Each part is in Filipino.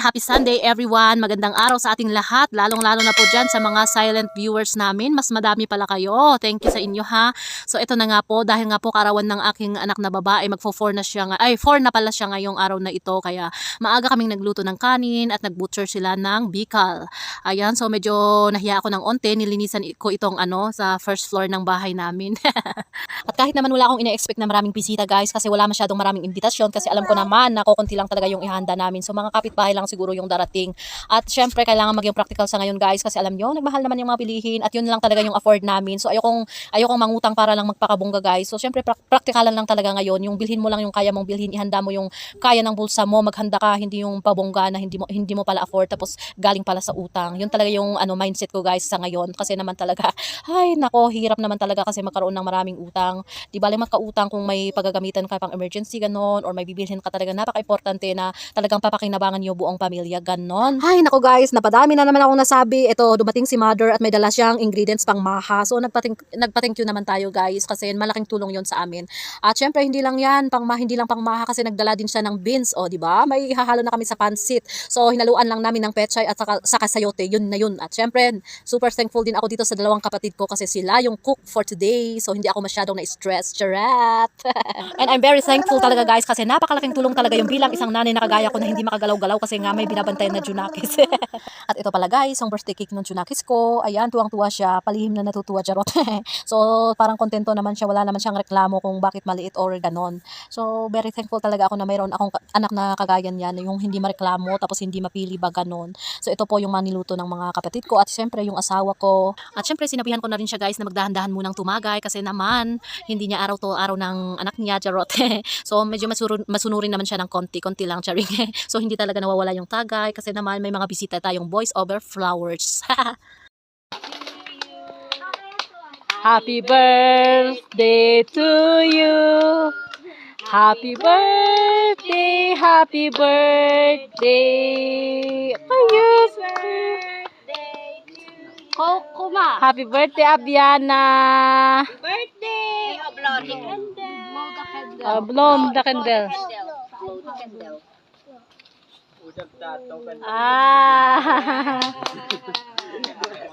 happy Sunday everyone. Magandang araw sa ating lahat, lalong-lalo na po dyan sa mga silent viewers namin. Mas madami pala kayo. Thank you sa inyo ha. So ito na nga po, dahil nga po karawan ng aking anak na babae, magfo-4 na siya, ay 4 na pala siya ngayong araw na ito. Kaya maaga kaming nagluto ng kanin at nag-butcher sila ng bikal. Ayan, so medyo nahiya ako ng onte, nilinisan ko itong ano sa first floor ng bahay namin. At kahit naman wala akong ina-expect na maraming bisita guys kasi wala masyadong maraming imbitasyon kasi alam ko naman na kukunti lang talaga yung ihanda namin. So mga kapitbahay lang siguro yung darating. At syempre kailangan maging practical sa ngayon guys kasi alam nyo, nagmahal naman yung mga bilihin at yun lang talaga yung afford namin. So ayokong, ayokong mangutang para lang magpakabongga guys. So syempre pra- praktikalan lang talaga ngayon. Yung bilhin mo lang yung kaya mong bilhin, ihanda mo yung kaya ng bulsa mo, maghanda ka, hindi yung pabongga na hindi mo, hindi mo pala afford tapos galing pala sa utang. Yun talaga yung ano mindset ko guys sa ngayon kasi naman talaga ay nako hirap naman talaga kasi magkaroon ng maraming utang. Di bale magkautang kung may pagagamitan ka pang emergency ganon or may bibilhin ka talaga napaka-importante na talagang papakinabangan yung buong pamilya ganon. Ay nako guys, napadami na naman akong nasabi. Ito dumating si mother at may dala siyang ingredients pang maha. So nagpa-thank you naman tayo guys kasi malaking tulong yon sa amin. At syempre hindi lang yan pang ma, hindi lang pang maha kasi nagdala din siya ng beans, o di ba? May hahalo na kami sa pansit. So hinaluan lang namin ng pechay at saka, saka sayote, yun na yun. At syempre, super thankful din ako dito sa dalawang kapatid ko kasi sila yung cook for today. So hindi ako masyadong na-stress. Charat! And I'm very thankful talaga guys kasi napakalaking tulong talaga yung bilang isang nanay na kagaya ko na hindi makagalaw-galaw kasi nga may binabantayan na Junakis. At ito pala guys, yung birthday cake ng Junakis ko. Ayan, tuwang-tuwa siya. Palihim na natutuwa, charot. so parang kontento naman siya. Wala naman siyang reklamo kung bakit maliit or ganon. So very thankful talaga ako na mayroon akong anak na kagaya niyan. Yung hindi mareklamo tapos hindi mapili ba ganon. So ito po yung maniluto ng mga kapatid ko at syempre yung asawa ko. At syempre sinabihan ko na rin siya guys na magdahan-dahan munang tumagay kasi naman hindi niya araw to araw ng anak niya, charot. so medyo masunurin naman siya ng konti, konti lang, charing. so hindi talaga nawawala yung tagay kasi naman may mga bisita tayong voice over flowers. Happy birthday to you. Happy birthday, happy birthday. Ayos. Kokuma. Happy birthday, Abiana. Birthday! Blow the candle. Blow the candle. Blow the candle. Ah.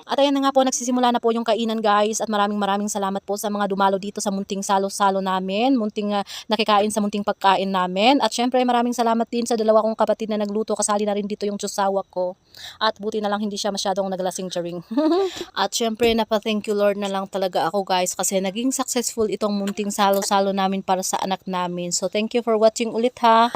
At ayan na nga po, nagsisimula na po yung kainan guys at maraming maraming salamat po sa mga dumalo dito sa munting salo-salo namin, munting uh, nakikain sa munting pagkain namin. At syempre maraming salamat din sa dalawa kong kapatid na nagluto, kasali na rin dito yung tsusawa ko. At buti na lang hindi siya masyadong naglasing charing. at syempre napa-thank you Lord na lang talaga ako guys kasi naging successful itong munting salo-salo namin para sa anak namin. So thank you for watching ulit ha.